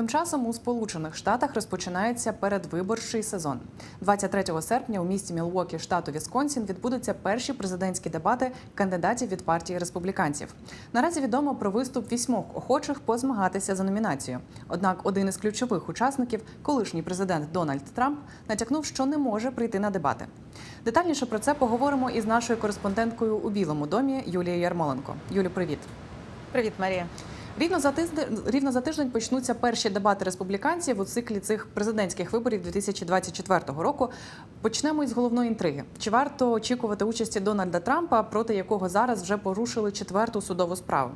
Тим часом у Сполучених Штатах розпочинається передвиборчий сезон. 23 серпня у місті Мілуокі, штату Вісконсін, відбудуться перші президентські дебати кандидатів від партії республіканців. Наразі відомо про виступ вісьмох охочих позмагатися за номінацію. Однак один із ключових учасників, колишній президент Дональд Трамп, натякнув, що не може прийти на дебати. Детальніше про це поговоримо із нашою кореспонденткою у Білому домі Юлією Ярмоленко. Юлю, привіт. Привіт, Марія. Рівно за тиждень рівно за тиждень почнуться перші дебати республіканців у циклі цих президентських виборів 2024 року. Почнемо із головної інтриги. Чи варто очікувати участі Дональда Трампа, проти якого зараз вже порушили четверту судову справу?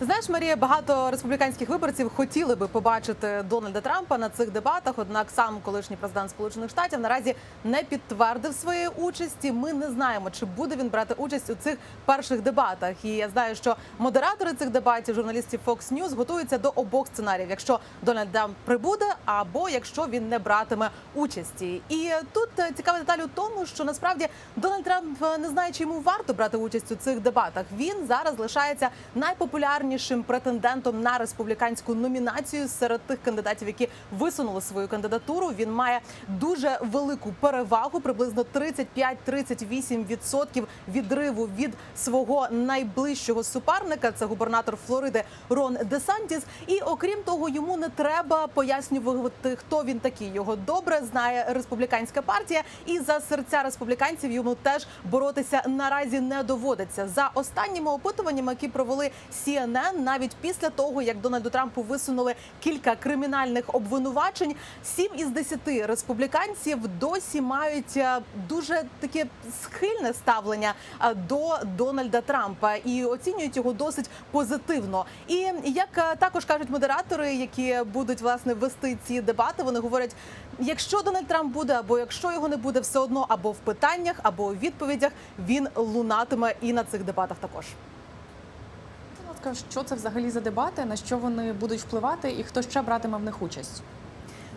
Ти знаєш, Марія, багато республіканських виборців хотіли би побачити Дональда Трампа на цих дебатах. Однак сам колишній президент Сполучених Штатів наразі не підтвердив своєї участі. Ми не знаємо, чи буде він брати участь у цих перших дебатах. І я знаю, що модератори цих дебатів, журналісти Fox News, готуються до обох сценаріїв: якщо Дональд Трамп прибуде, або якщо він не братиме участі. І тут цікава деталь у тому, що насправді Дональд Трамп не знає, чи йому варто брати участь у цих дебатах. Він зараз лишається найпопулярнішим претендентом на республіканську номінацію серед тих кандидатів, які висунули свою кандидатуру. Він має дуже велику перевагу, приблизно 35-38% відриву від свого найближчого суперника. Це губернатор Флориди Рон Десантіс. І окрім того, йому не треба пояснювати, хто він такий. Його добре знає республіканська партія, і за серця республіканців йому теж боротися наразі не доводиться. За останніми опитуваннями, які провели CNN, навіть після того як Дональду Трампу висунули кілька кримінальних обвинувачень, 7 із 10 республіканців досі мають е, дуже таке схильне ставлення е, до Дональда Трампа і оцінюють його досить позитивно. І як е, також кажуть модератори, які будуть власне вести ці дебати, вони говорять: якщо Дональд Трамп буде, або якщо його не буде, все одно або в питаннях, або у відповідях він лунатиме і на цих дебатах також. Що це взагалі за дебати, на що вони будуть впливати, і хто ще братиме в них участь?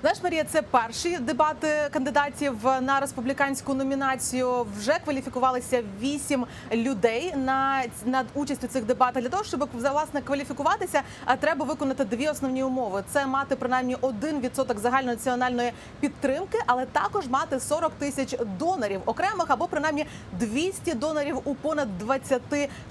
Знаєш, Марія, це перші дебати кандидатів на республіканську номінацію. Вже кваліфікувалися вісім людей на, на участь у цих дебатах. Для того, щоб власне кваліфікуватися, а треба виконати дві основні умови: це мати принаймні 1% загальнонаціональної підтримки, але також мати 40 тисяч донорів окремих або принаймні 200 донорів у понад 20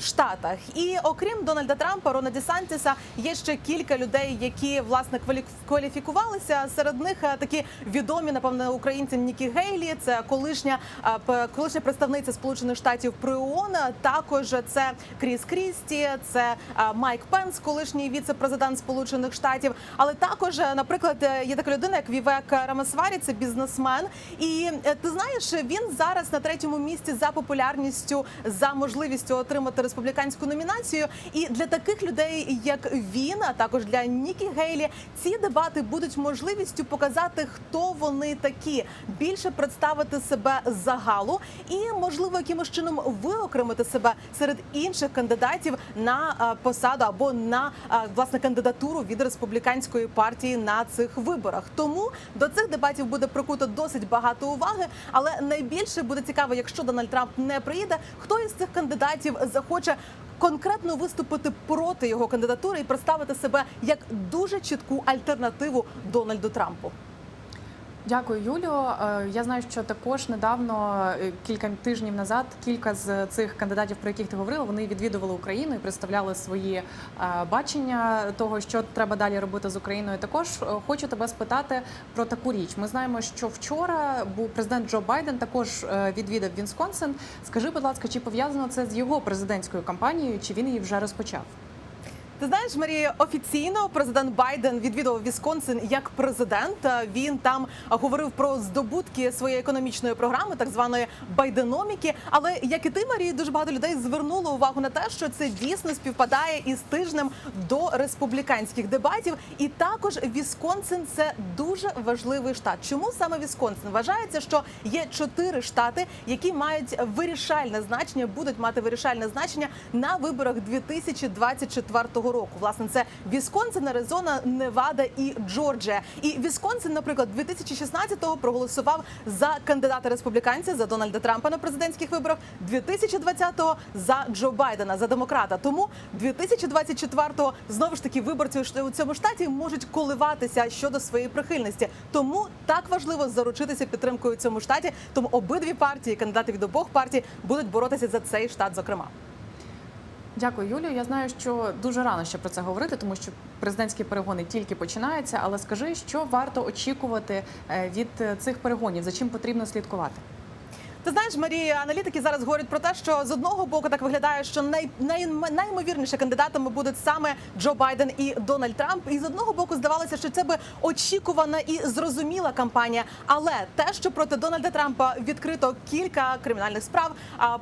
штатах. І окрім Дональда Трампа, Рона Десантіса, є ще кілька людей, які власне квалі- кваліфікувалися. Серед них е, такі відомі, напевно, українцям Нікі Гейлі. Це колишня е, колишня представниця Сполучених Штатів при ООН. Також це Кріс Крісті, це е, Майк Пенс, колишній віце-президент Сполучених Штатів. Але також, наприклад, є така людина, як Вівек Рамасварі, це бізнесмен. І ти знаєш, він зараз на третьому місці за популярністю, за можливістю отримати республіканську номінацію. І для таких людей, як він, а також для Нікі Гейлі, ці дебати будуть можливістю показати, хто вони такі, більше представити себе загалу і, можливо, якимось чином виокремити себе серед інших кандидатів на посаду або на власне кандидатуру від республіканської партії на цих виборах. Тому до цих дебатів буде прикуто досить багато уваги. Але найбільше буде цікаво, якщо Дональд Трамп не приїде, хто із цих кандидатів захоче. Конкретно виступити проти його кандидатури і представити себе як дуже чітку альтернативу Дональду Трампу. Дякую, Юлю. Е, Я знаю, що також недавно, е, кілька тижнів назад, кілька з цих кандидатів, про яких ти говорила, вони відвідували Україну і представляли свої е, бачення того, що треба далі робити з Україною. Також хочу тебе спитати про таку річ. Ми знаємо, що вчора був президент Джо Байден, також відвідав Вінсконсин. Скажи, будь ласка, чи пов'язано це з його президентською кампанією, чи він її вже розпочав? Ти знаєш, Марія, офіційно президент Байден відвідував Вісконсин як президент. Він там говорив про здобутки своєї економічної програми, так званої байденоміки. Але як і ти, Марія, дуже багато людей звернуло увагу на те, що це дійсно співпадає із тижнем до республіканських дебатів. І також Вісконсин це дуже важливий штат. Чому саме Вісконсин? Вважається, що є чотири штати, які мають вирішальне значення, будуть мати вирішальне значення на виборах 2024 року. Року. Власне, це Вісконсин, Аризона, Невада і Джорджія. І Вісконсин, наприклад, 2016-го проголосував за кандидата республіканця за Дональда Трампа на президентських виборах, 2020-го за Джо Байдена за демократа. Тому 2024-го знову ж таки виборці у цьому штаті можуть коливатися щодо своєї прихильності. Тому так важливо заручитися підтримкою у цьому штаті. Тому обидві партії, кандидати від обох партій, будуть боротися за цей штат, зокрема. Дякую, Юлію. Я знаю, що дуже рано ще про це говорити, тому що президентські перегони тільки починаються. Але скажи, що варто очікувати е, від е, цих перегонів, за чим потрібно слідкувати? Ти знаєш, Марія, аналітики зараз говорять про те, що з одного боку так виглядає, що най, най, наймовірніше кандидатами будуть саме Джо Байден і Дональд Трамп. І з одного боку здавалося, що це би очікувана і зрозуміла кампанія. Але те, що проти Дональда Трампа відкрито кілька кримінальних справ, а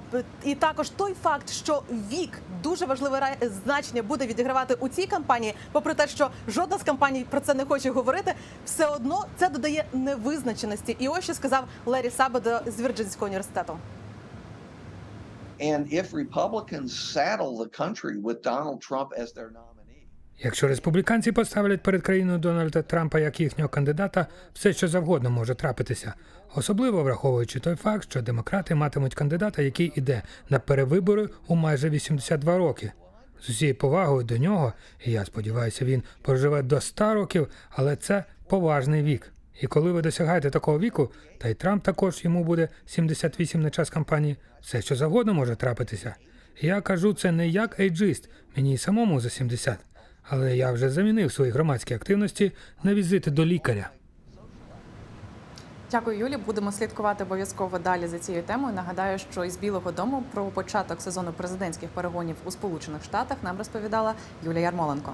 і також той факт, що вік дуже важливе значення буде відігравати у цій кампанії, попри те, що жодна з компаній про це не хоче говорити, все одно це додає невизначеності. І ось що сказав Лері Сабадо з Вірджинського університету. And if Republicans saddle the country with Donald Trump as their nominee, Якщо республіканці поставлять перед країною Дональда Трампа як їхнього кандидата, все що завгодно може трапитися, особливо враховуючи той факт, що демократи матимуть кандидата, який іде на перевибори у майже 82 роки. З усією повагою до нього, і я сподіваюся, він проживе до 100 років, але це поважний вік. І коли ви досягаєте такого віку, та й Трамп також йому буде 78 на час кампанії, все що завгодно може трапитися. Я кажу це не як ейджист, мені й самому за 70, але я вже замінив свої громадські активності на візити до лікаря. Дякую, Юлі. Будемо слідкувати обов'язково далі за цією темою. Нагадаю, що із Білого Дому про початок сезону президентських перегонів у Сполучених Штатах нам розповідала Юлія Ярмоленко.